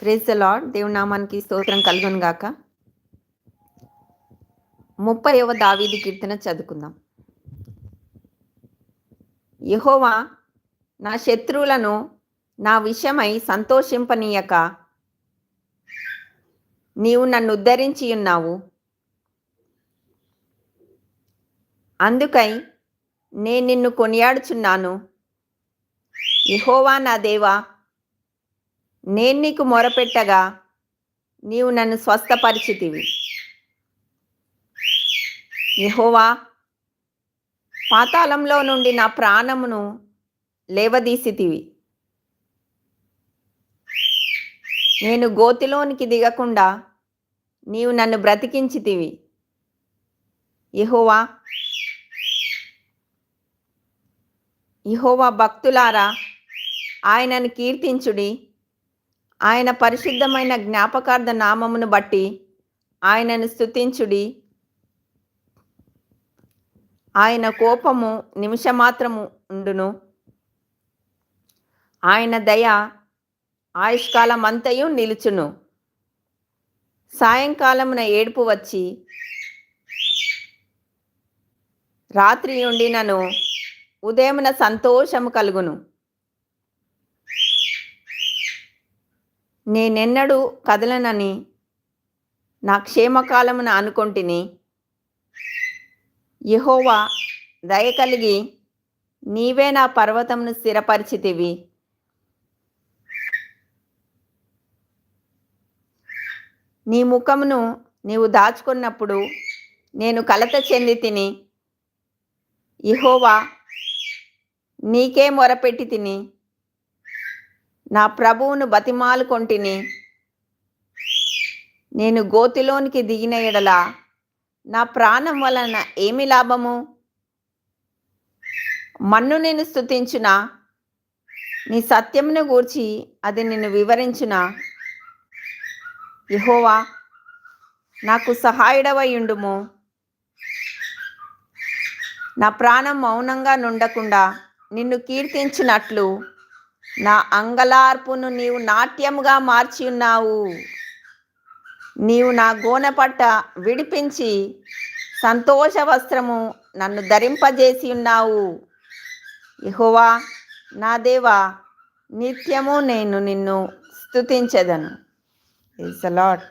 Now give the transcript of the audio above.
Praise lord దేవుని నామానికి స్తోత్రం కలుగును గాక. ముప్పైవ దావీది కీర్తన చదువుకుందాం. యహోవా నా శత్రువులను నా విషయమై సంతోషింపనీయక. నీవు నన్ను ఉద్ధరించి ఉన్నావు. అందుకై నేను నిన్ను కొనియాడుచున్నాను. ఇహోవా నా దేవా నేను నీకు మొరపెట్టగా నీవు నన్ను స్వస్థపరిచితివి. యహోవా పాతాళంలో నుండి నా ప్రాణమును లేవదీసితివి. నేను గోతిలోనికి దిగకుండా నీవు నన్ను బ్రతికించితివి. యెహోవా ఇహోవా భక్తులారా ఆయనను కీర్తించుడి. ఆయన పరిశుద్ధమైన జ్ఞాపకార్థ నామమును బట్టి ఆయనను స్తుతించుడి. ఆయన కోపము నిమిషమాత్రము ఉండును. ఆయన దయ ఆయుష్కాలం అంతయు నిలుచును. సాయంకాలమున ఏడుపు వచ్చి రాత్రి ఉండి నన్ను ఉదయమున సంతోషము కలుగును. నేనెన్నడూ కదలనని నా క్షేమకాలమున అనుకొంటిని. యహోవా దయ కలిగి నీవే నా పర్వతమును స్థిరపరిచితివి. నీ ముఖమును నీవు దాచుకున్నప్పుడు నేను కలత చెంది తిని ఇహోవా నీకే మొరపెట్టి తిని. నా ప్రభువును బతిమాలుకొంటిని. నేను గోతిలోనికి దిగిన ఎడల నా ప్రాణం వలన ఏమి లాభము? మన్ను నేను స్థుతించునా నీ సత్యమును గూర్చి అది నిన్ను వివరించిన? యహోవా నాకు సహాయుడవయుండుము. నా ప్రాణం మౌనంగా నుండకుండా నిన్ను కీర్తించినట్లు నా అంగలార్పును నీవు నాట్యముగా మార్చి ఉన్నావు. నీవు నా గోనపట్ట విడిపించి సంతోష వస్త్రము నన్ను ధరింపజేసి ఉన్నావు. యహోవా నా దేవా నిత్యము నేను నిన్ను స్థుతించదను ఇస్ లాట్